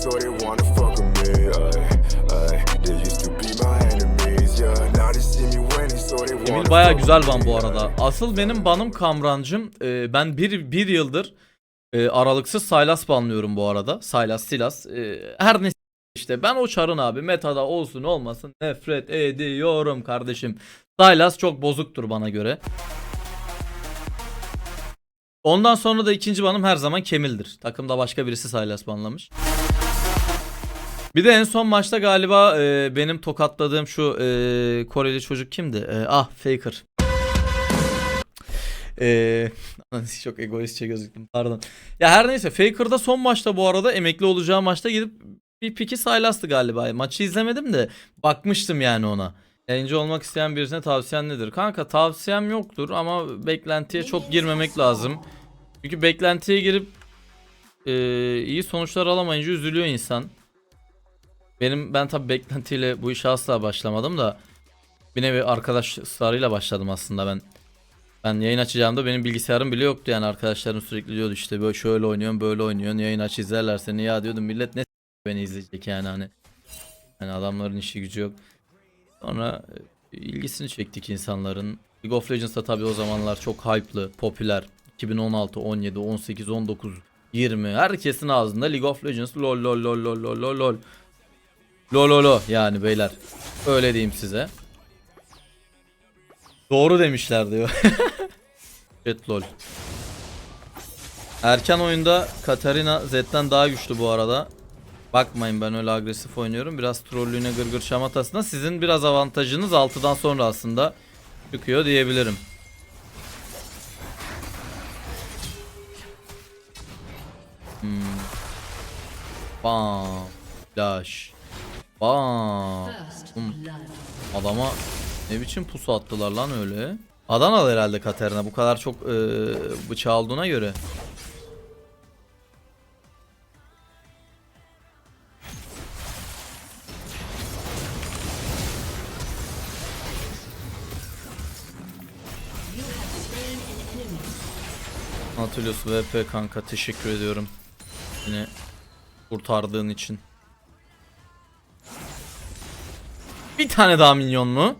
so they wanna fuck with me. Ay, ay, they used to be my enemies, yeah. Now they see me winning, so they wanna Emil baya güzel ban bu arada. Asıl benim banım Kamrancım. Ee, ben bir, bir yıldır e, aralıksız Sylas banlıyorum bu arada. Sylas, Silas. Ee, her ne işte ben o çarın abi metada olsun olmasın nefret ediyorum kardeşim. Sylas çok bozuktur bana göre. Ondan sonra da ikinci banım her zaman Kemil'dir. Takımda başka birisi Sylas banlamış. Bir de en son maçta galiba e, benim tokatladığım şu e, Koreli çocuk kimdi? E, ah Faker. E, çok egoistçe gözüktüm pardon. Ya her neyse Faker'da son maçta bu arada emekli olacağı maçta gidip bir piki Sylas'tı galiba. Maçı izlemedim de bakmıştım yani ona. Yayıncı olmak isteyen birisine tavsiyen nedir? Kanka tavsiyem yoktur ama beklentiye çok girmemek lazım. Çünkü beklentiye girip e, iyi sonuçlar alamayınca üzülüyor insan. Benim ben tabi beklentiyle bu işe asla başlamadım da bir nevi arkadaşlarıyla başladım aslında ben. Ben yayın açacağımda benim bilgisayarım bile yoktu yani arkadaşlarım sürekli diyordu işte böyle şöyle oynuyorsun böyle oynuyorsun yayın aç izlerler seni ya diyordum millet ne beni izleyecek yani hani. Hani adamların işi gücü yok. Sonra e, ilgisini çektik insanların. League of Legends'da tabi o zamanlar çok hype'lı, popüler. 2016, 17, 18, 19, 20 herkesin ağzında League of Legends lol lol lol lol lol lol lol. Lololo yani beyler. Öyle diyeyim size. Doğru demişler diyor. Chat lol. Erken oyunda Katarina Z'den daha güçlü bu arada. Bakmayın ben öyle agresif oynuyorum. Biraz trollüğüne gırgır şamatasına. Sizin biraz avantajınız 6'dan sonra aslında çıkıyor diyebilirim. Hmm. Bam. Flash. Bam. Adama ne biçim pusu attılar lan öyle. Adanalı herhalde Katerina bu kadar çok e, bıçağı olduğuna göre. Nautilus VP kanka teşekkür ediyorum. Yine kurtardığın için. Bir tane daha minyon mu?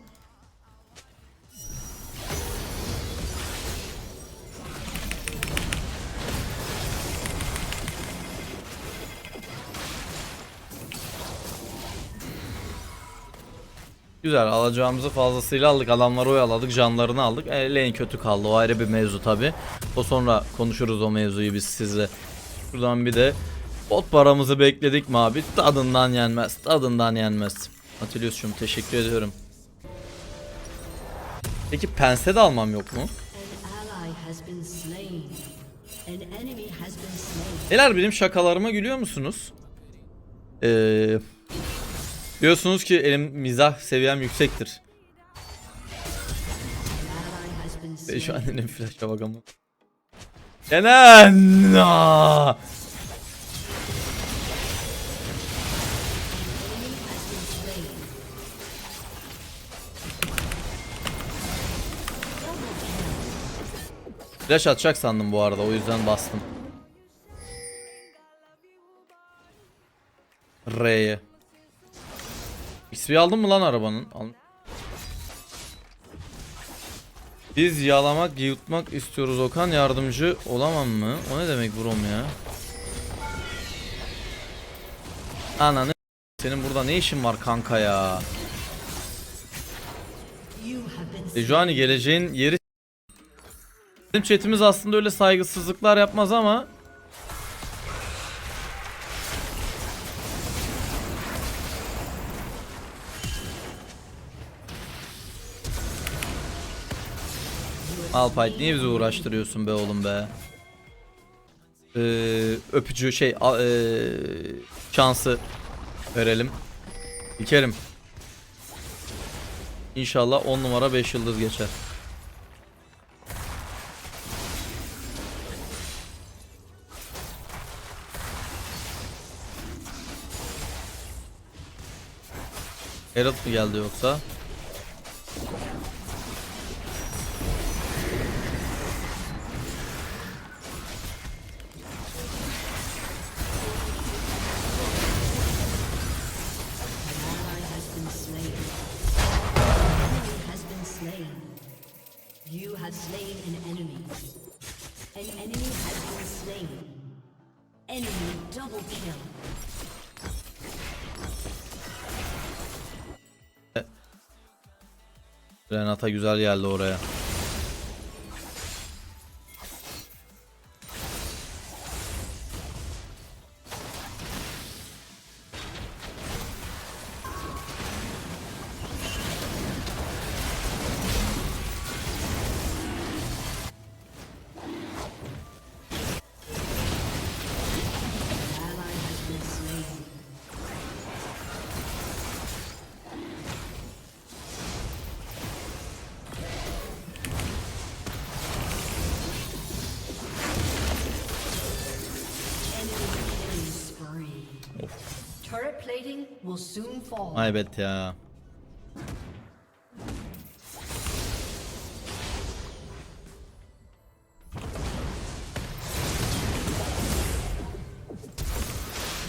Güzel alacağımızı fazlasıyla aldık. Adamları oyaladık. Canlarını aldık. E, kötü kaldı. O ayrı bir mevzu tabi. O sonra konuşuruz o mevzuyu biz sizle. Şuradan bir de bot paramızı bekledik mi abi? Tadından yenmez. Tadından yenmez. Atilius'cum teşekkür ediyorum. Peki pense de almam yok mu? An. An. Beyler benim şakalarıma gülüyor musunuz? Ee, diyorsunuz ki elim mizah seviyem yüksektir. E, slain. şu annenin flash'a bak ama. Kenan! Flash atacak sandım bu arada o yüzden bastım. R'ye. XP aldın mı lan arabanın? Al. Biz yağlamak, yutmak istiyoruz Okan. Yardımcı olamam mı? O ne demek brom ya? Ananı senin burada ne işin var kanka ya? Sejuani geleceğin yeri Bizim chatimiz aslında öyle saygısızlıklar yapmaz ama Alpayt niye bizi uğraştırıyorsun be oğlum be? Ee, öpücü şey a- ee, şansı verelim. İkerim. İnşallah 10 numara 5 yıldız geçer. Herald mı geldi yoksa? An enemy has been slain. Enemy double kill. Renata güzel geldi oraya. Will soon fall. Ay bet ya.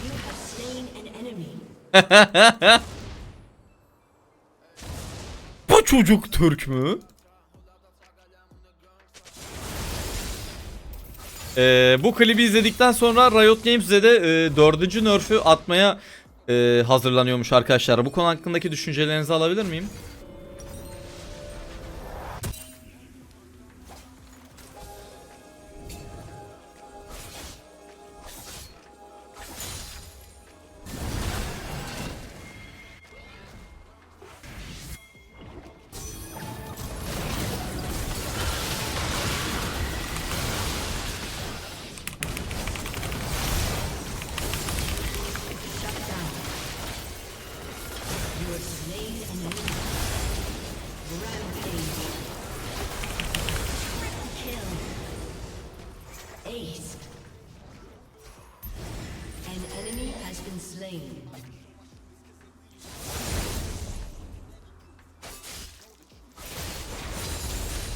You have slain an enemy. Bu çocuk Türk mü? Ee, bu klibi izledikten sonra Riot Games'de de e, dördüncü nerf'ü atmaya e, hazırlanıyormuş arkadaşlar. Bu konu hakkındaki düşüncelerinizi alabilir miyim?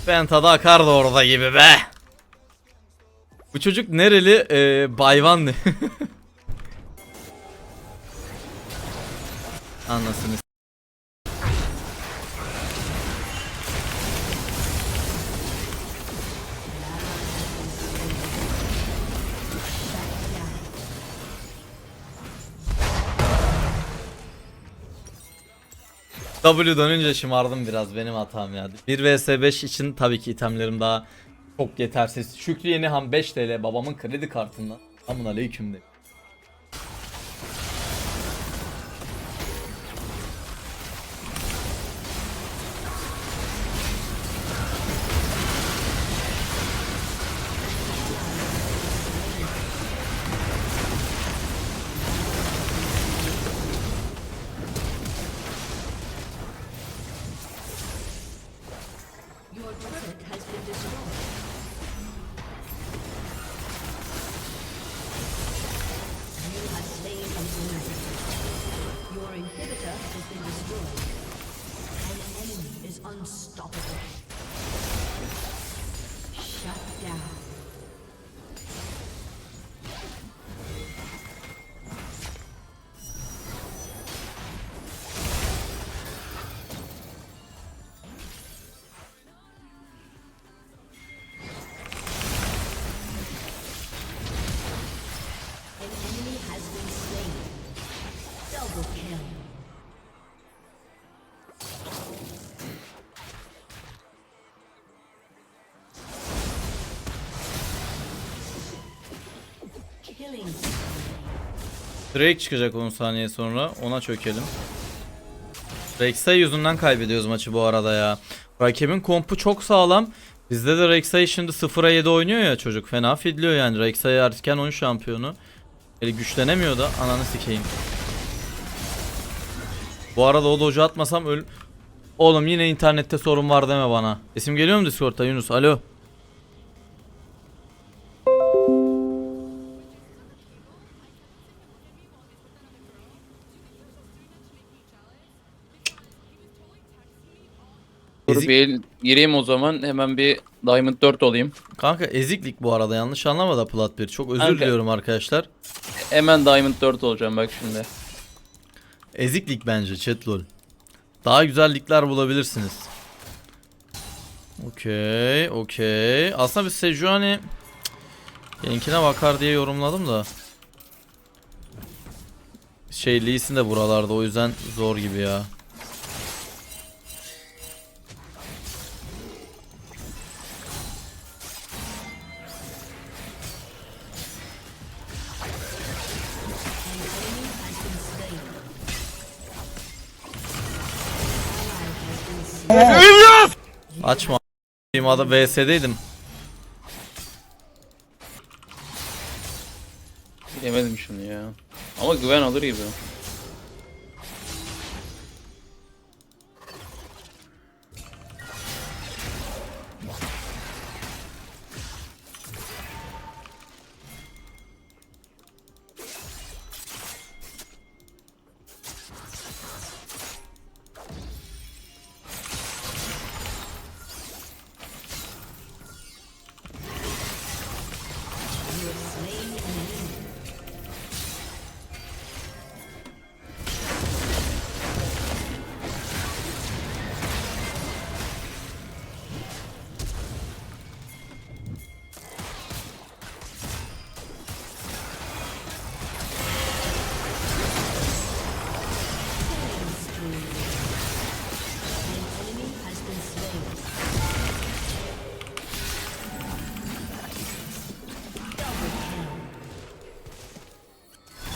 Ben tadı akardı orada gibi be. Bu çocuk nereli? Ee, Bayvanlı. Anlasınız. W dönünce şımardım biraz benim hatam ya. 1 vs 5 için tabii ki itemlerim daha çok yetersiz. Şükrü Yenihan 5 TL babamın kredi kartından. Amun aleyküm de. Drake çıkacak 10 saniye sonra ona çökelim. Rek'Sai yüzünden kaybediyoruz maçı bu arada ya. Rakibin kompu çok sağlam. Bizde de Rek'Sai şimdi 0'a 7 oynuyor ya çocuk. Fena fidliyor yani. Rek'Sai erken oyun şampiyonu. Eli güçlenemiyor da ananı sikeyim. Bu arada o doju atmasam öl... Oğlum yine internette sorun var deme bana. Sesim geliyor mu Discord'da Yunus? Alo. Dur Ezik- bir gireyim o zaman hemen bir Diamond 4 olayım. Kanka eziklik bu arada yanlış anlama da Plat 1. Çok özür Kanka. diliyorum arkadaşlar. Hemen Diamond 4 olacağım bak şimdi. Eziklik bence chat lol. Daha güzel ligler bulabilirsiniz. Okey, okey. Aslında bir Sejuani Yeninkine bakar diye yorumladım da. Şey Lee Sin de buralarda o yüzden zor gibi ya. Açma. Adı VS'deydim. Bilemedim şunu ya. Ama güven alır gibi.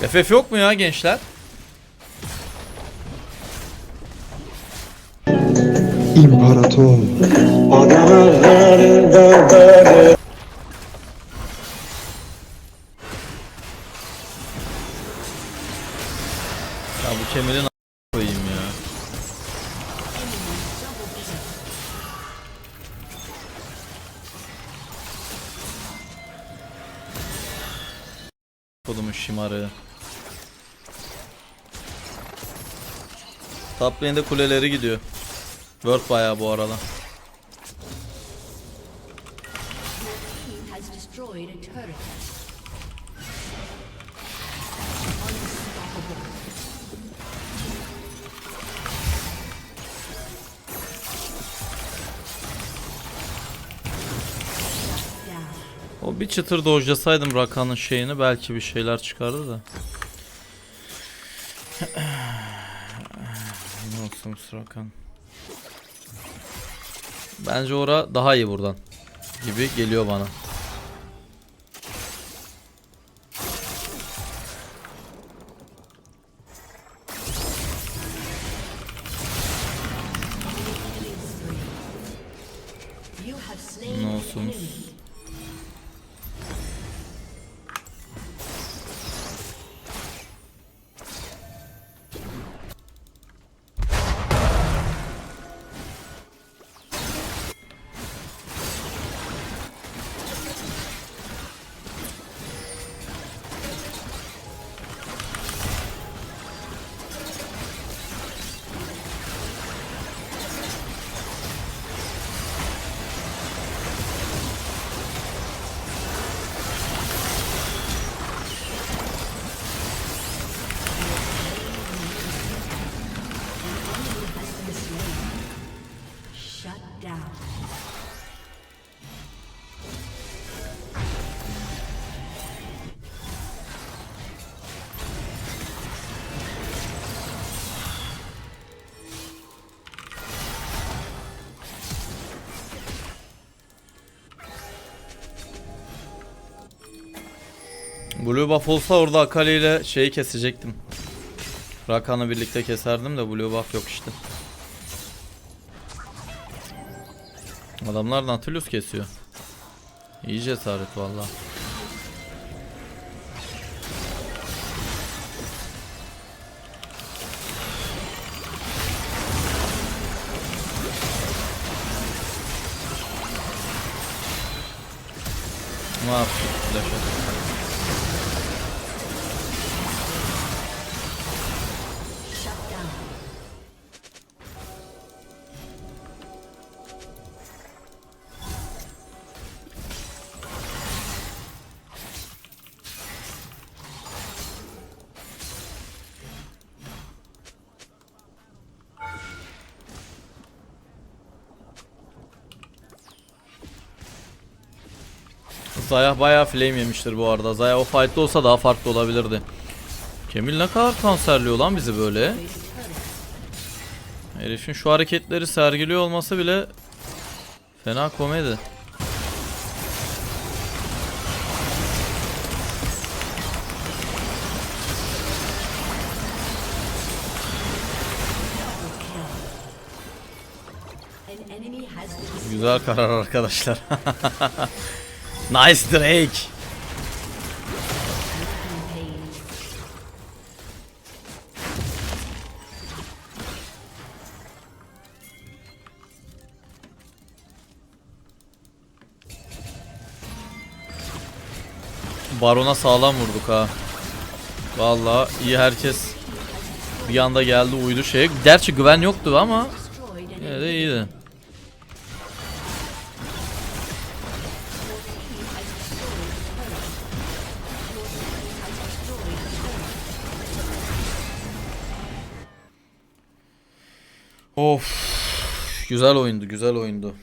FF yok mu ya gençler? İmparator. Top lane'de kuleleri gidiyor. World bayağı bu arada. O bir çıtır dojlasaydım Rakan'ın şeyini belki bir şeyler çıkardı da. Olsun Rakan. Bence ora daha iyi buradan. Gibi geliyor bana. Down. Blue buff olsa orada Akali ile şeyi kesecektim. Rakan'ı birlikte keserdim de blue buff yok işte. Adamlar Nautilus kesiyor. İyi cesaret valla. Yaptı? Flash Zaya bayağı flame yemiştir bu arada. Zaya o fight'ta olsa daha farklı olabilirdi. Kemil ne kadar kanserliyor lan bizi böyle. Herifin şu hareketleri sergiliyor olması bile fena komedi. Güzel karar arkadaşlar. nice Drake. Barona sağlam vurduk ha. Vallahi iyi herkes bir anda geldi uydu şeye. Gerçi güven yoktu ama yine de iyiydi. Güzel oyundu, güzel oyundu.